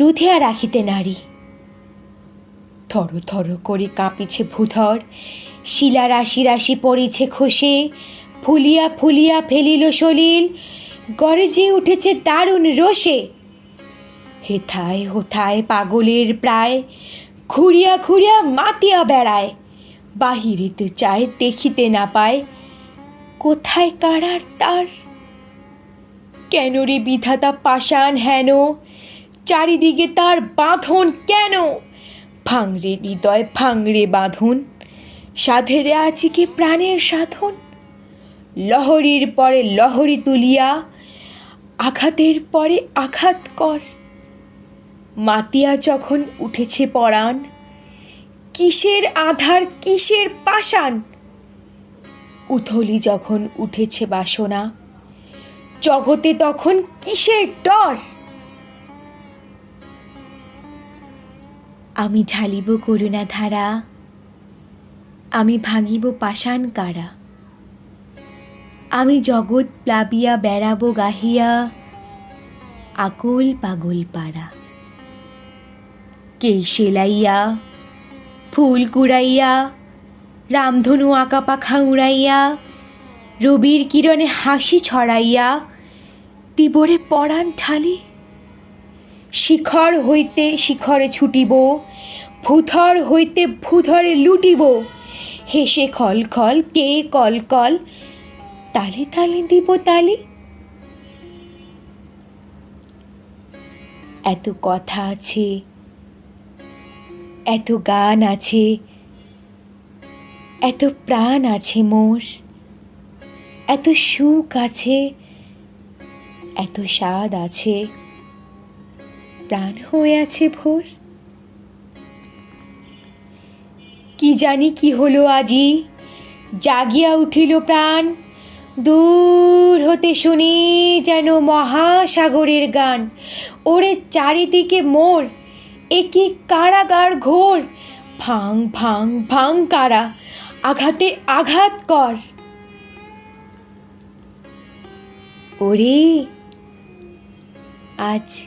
রুধিয়া রাখিতে নারী। থর থর করে কাঁপিছে ভূধর, শিলা রাশি রাশি পড়িছে খসে, ফুলিয়া ফুলিয়া ফেলিল সলিল গরজে উঠেছে দারুণ রোষে। হেথায় হোথায় পাগলের প্রায় খুঁড়িয়া খুঁড়িয়া মাতিয়া বেড়ায়, বাহিরিতে চায় দেখিতে না পায়, কোথায় কারার তার? কেন রে বিধাতা পাষাণ হেন? চারিদিকে তার বাঁধন কেন? ভাঙরে হৃদয়, ভাঙরে বাঁধন। সাধেরে আছি কি প্রাণের সাধন? লহরীর পরে লহরী তুলিয়া, আঘাতের পরে আঘাত কর। মাতিয়া যখন উঠেছে পরাণ, কিসের আধার, কিসের পাষাণ? উথলি যখন উঠেছে বাসনা, জগতে তখন কিসের ডর? আমি ঢালিব করুণা ধারা, আমি ভাঙিব পাষাণ কারা। আমি জগৎ প্লাবিয়া বেড়াবো গাহিয়া, আকুল পাগল পাড়া। কে সেলাইয়া, ফুল কুড়াইয়া, রামধনু আঁকা পাখা উড়াইয়া, রবির কিরণে হাসি ছড়াইয়া, তিবরে পরাণ ঢালি। শিখর হইতে শিখরে ছুটিব, ভূধর হইতে ভূধরে লুটিব। হেসে খল খল, কে কল কল, তালে তালে দিব তালি। এত কথা আছে, এত গান আছে, এত প্রাণ আছে মোর। এত সুখ আছে, এত স্বাদ আছে। প্রাণ হয়ে আছে ভোর। কি জানি কি হলো আজি, জাগিয়া উঠিল প্রাণ। দূর হতে শুনি যেন মহাসাগরের গান। ওরে চারিদিকে মোর এ কি কারাগার ঘোর। ভাং ভাং ভাং কারা, আঘাতে আঘাত কর। ওরে, আজ